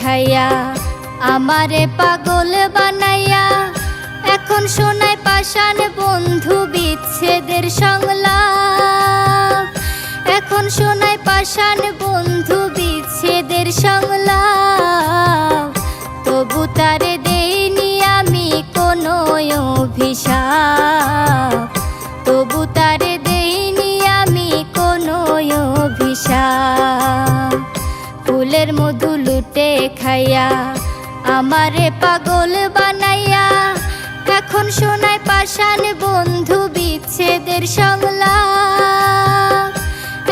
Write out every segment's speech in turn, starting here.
খাইয়া, আমারে পাগল বানাইয়া, এখন শোনায় পাষাণ বন্ধু বিচ্ছেদের সংলাপ। এখন শোনায় পাষাণ বন্ধু বিচ্ছেদের সংলাপ। আমারে পাগল বানাইয়া, এখন শোনায় পাশান বন্ধু বিচ্ছেদের সংলাপ।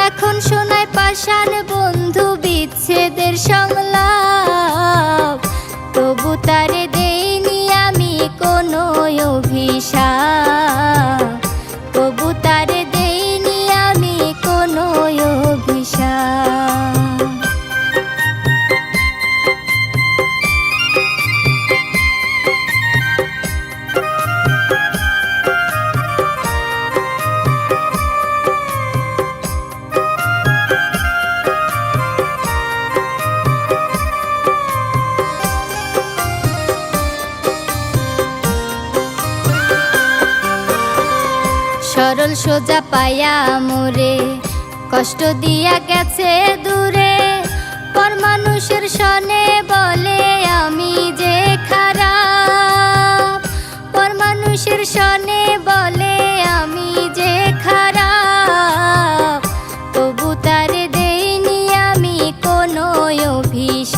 এখন শোনায় পাশান বন্ধু বিচ্ছেদের সংলাপ। তবু তারে দেইনি আমি কোনো অভিশাপ। সরল সোজা পায়া মোরে। কষ্ট দিয়া গেছে দূরে পর মানুষের সনে বলে আমি যে খারাপ। পর মানুষের সনে বলে আমি যে খারাপ। তবু তারে দেইনি আমি কোনো অভিশাপ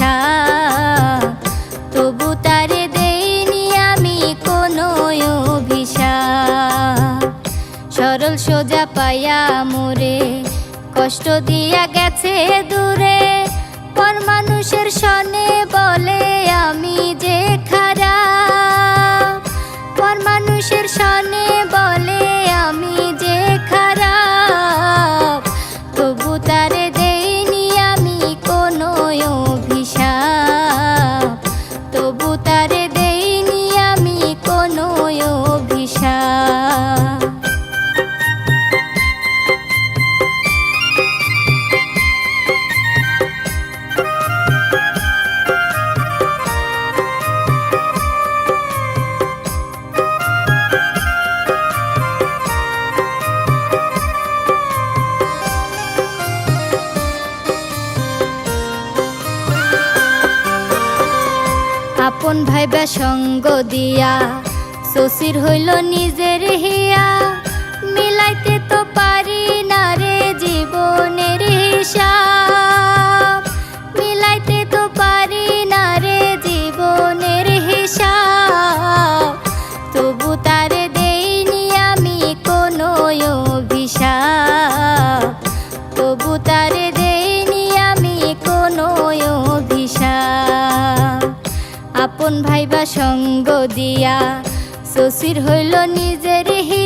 সরল সোজা পায়া মোরে কষ্ট দিয়া গেছে দূরে, পর মানুষের সনে বলে আমি যে খারাপ। পর মানুষের সনে বলে আমি যে খারাপ। তবু তারে দেইনি আমি কোনো অভিশাপ। তবু তারে আপন ভাইবা সঙ্গ দিয়া। শশীর হইল নিজের হিয়া। মিলাইতে তো পারি না রে জীবনের হিসাব সঙ্গ দিয়া শশীর হইল নিজের হিয়া